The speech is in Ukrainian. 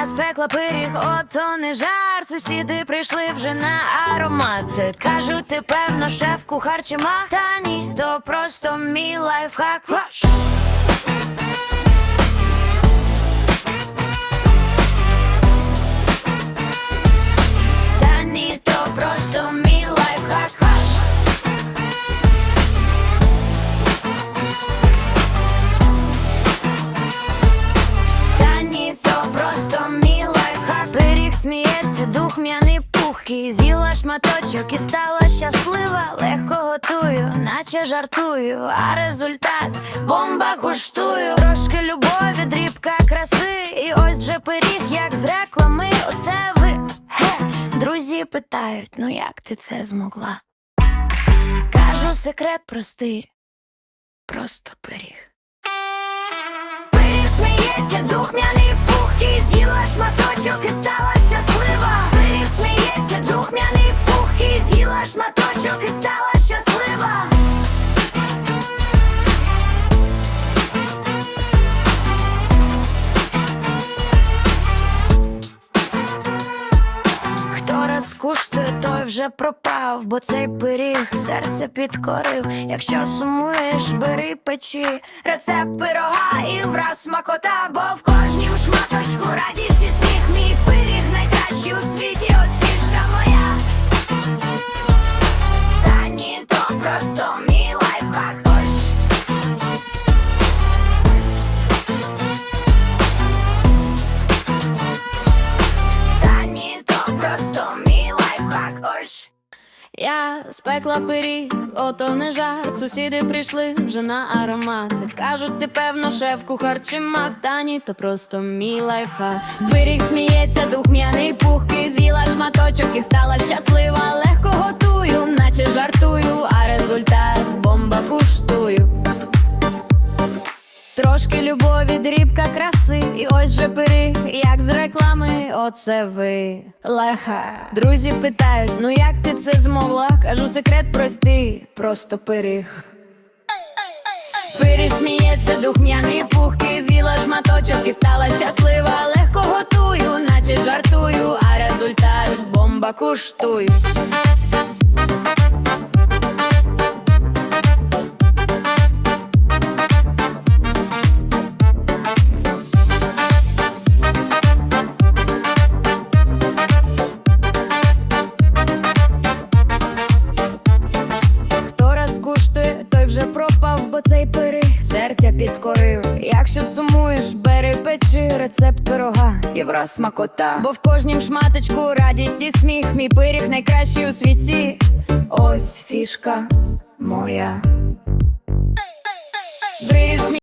Я спекла пиріг, ото не жар. Сусіди прийшли вже на аромат. Кажуть, ти певно, шеф, кухар чи мах Та ні, то просто мій лайфхак. Сміється, дух м'яний пухкий. З'їла шматочок і стала щаслива. Легко готую, наче жартую, а результат бомба куштую. Трошки любові, дрібка краси. І ось вже пиріг, як з реклами. Оце ви, ге, друзі питають, ну як ти це змогла? Кажу секрет простий, просто пиріг. Пиріг сміється, духмяний пухкий. З'їла шматочок і стала куштує, той вже пропав, бо цей пиріг серце підкорив. Якщо сумуєш, бери печі рецепт пирога і враз смакота, бо в кожнім шматочку радість Я спекла пиріг, ото не жарт. Сусіди прийшли вже на аромат. Кажуть, ти певно, шеф, кухар чи махтані, Та ні, то просто мій лайфхак. Пиріг сміється, дух м'яний пухки, З'їла шматочок і стала Трошки любові, дрібка краси, і ось же пиріг, як з реклами, оце ви леха. Друзі питають, ну як ти це змогла? Кажу, секрет простий, просто пиріг. Пиріг сміється, духмяний пухкий, з'їла шматочок і стала щаслива. Легко готую, наче жартую, а результат бомба куштую. Цей пири, серця підкорив. Якщо сумуєш, бери печи рецепт пирога і враз смакота. Бо в кожнім шматочку радість і сміх. Мій пиріг найкращий у світі. Ось фішка моя.